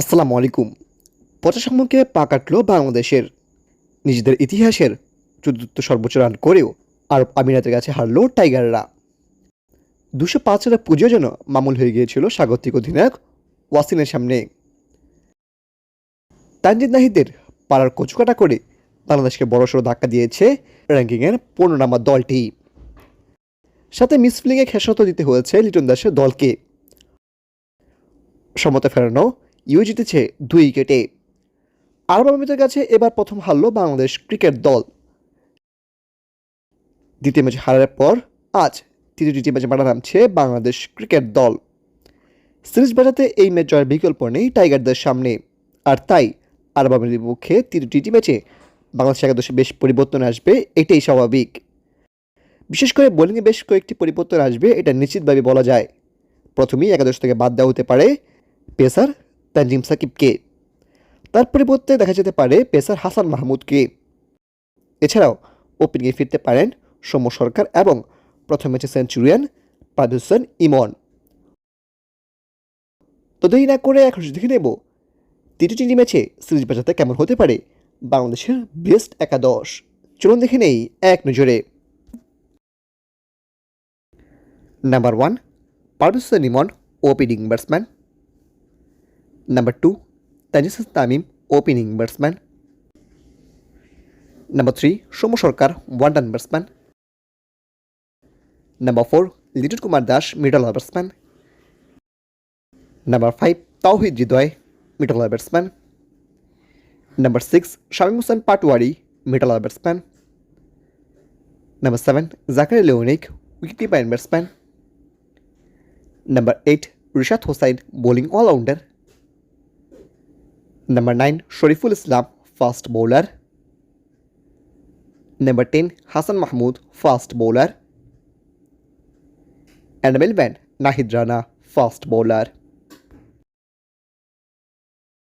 আসসালামু আলাইকুম। পচা সম্মুখে পা কাটল বাংলাদেশের। নিজেদের ইতিহাসের চতুর্থ সর্বোচ্চ রান করেও আরব আমিরাতের কাছে হারল টাইগাররা। দুশো পাঁচ রানের পুজো যেন মামুল হয়ে গিয়েছিল স্বাগতিক অধিনায়ক ওয়াসিনের সামনে। তানজিদ নাহিদের পাড়ার কচুকাটা করে বাংলাদেশকে বড়সড় ধাক্কা দিয়েছে র্যাঙ্কিংয়ের পনেরো নম্বর দলটি। সাথে মিসফিলিংয়ে খেসারত দিতে হয়েছে লিটন দাসের দলকে। সমতা ফেরানো ইউ জিতেছে দুই উইকেটে। আরব কাছে এবার প্রথম হারল বাংলাদেশ ক্রিকেট দল। দ্বিতীয় ম্যাচ হারার পর আজ তৃতীয় ম্যাচে মাঠে নামছে বাংলাদেশ ক্রিকেট দল। সিরিজ বাজাতে এই ম্যাচ জয়ের বিকল্প নেই টাইগারদের সামনে। আর তাই আরব আমিরাতের বিপক্ষে তৃতীয় ম্যাচে বাংলাদেশ একাদশে বেশ পরিবর্তন আসবে, এটাই স্বাভাবিক। বিশেষ করে বোলিংয়ে বেশ কয়েকটি পরিবর্তন আসবে, এটা নিশ্চিতভাবে বলা যায়। প্রথমেই একাদশ থেকে বাদ দেওয়া হতে পারে পেসার তানজিম সাকিবকে। তার পরিবর্তে দেখা যেতে পারে পেসার হাসান মাহমুদকে। এছাড়াও ওপেনিংয়ে ফিরতে পারেন সৌম্য সরকার এবং প্রথম ম্যাচে সেঞ্চুরিয়ান পাদ হোসেন ইমন। তো দেরি না করে এখন দেখে নেব টি ম্যাচে সিরিজ বাজাতে কেমন হতে পারে বাংলাদেশের বেস্ট একাদশ। চলুন দেখে নেই এক নজরে। Number one Parvez Emon, opening batsman. Number 2, Tanis Tamim, opening batsman. Number 3, Shomo Sarkar, one-run batsman. Number 4, Litot Kumar Dash, middle order batsman. Number 5, Tauhid Jidoy, middle order batsman. Number 6, Shamim Hussain Patwari, middle order batsman. Number 7, Zachary Leonik, wicket-keeping batsman. Number 8, Rishad Hossain, bowling all-rounder. Number 9, Shariful Islam, fast bowler. Number 10, Hassan Mahmood, fast bowler. And 11, Nahid Rana, fast bowler.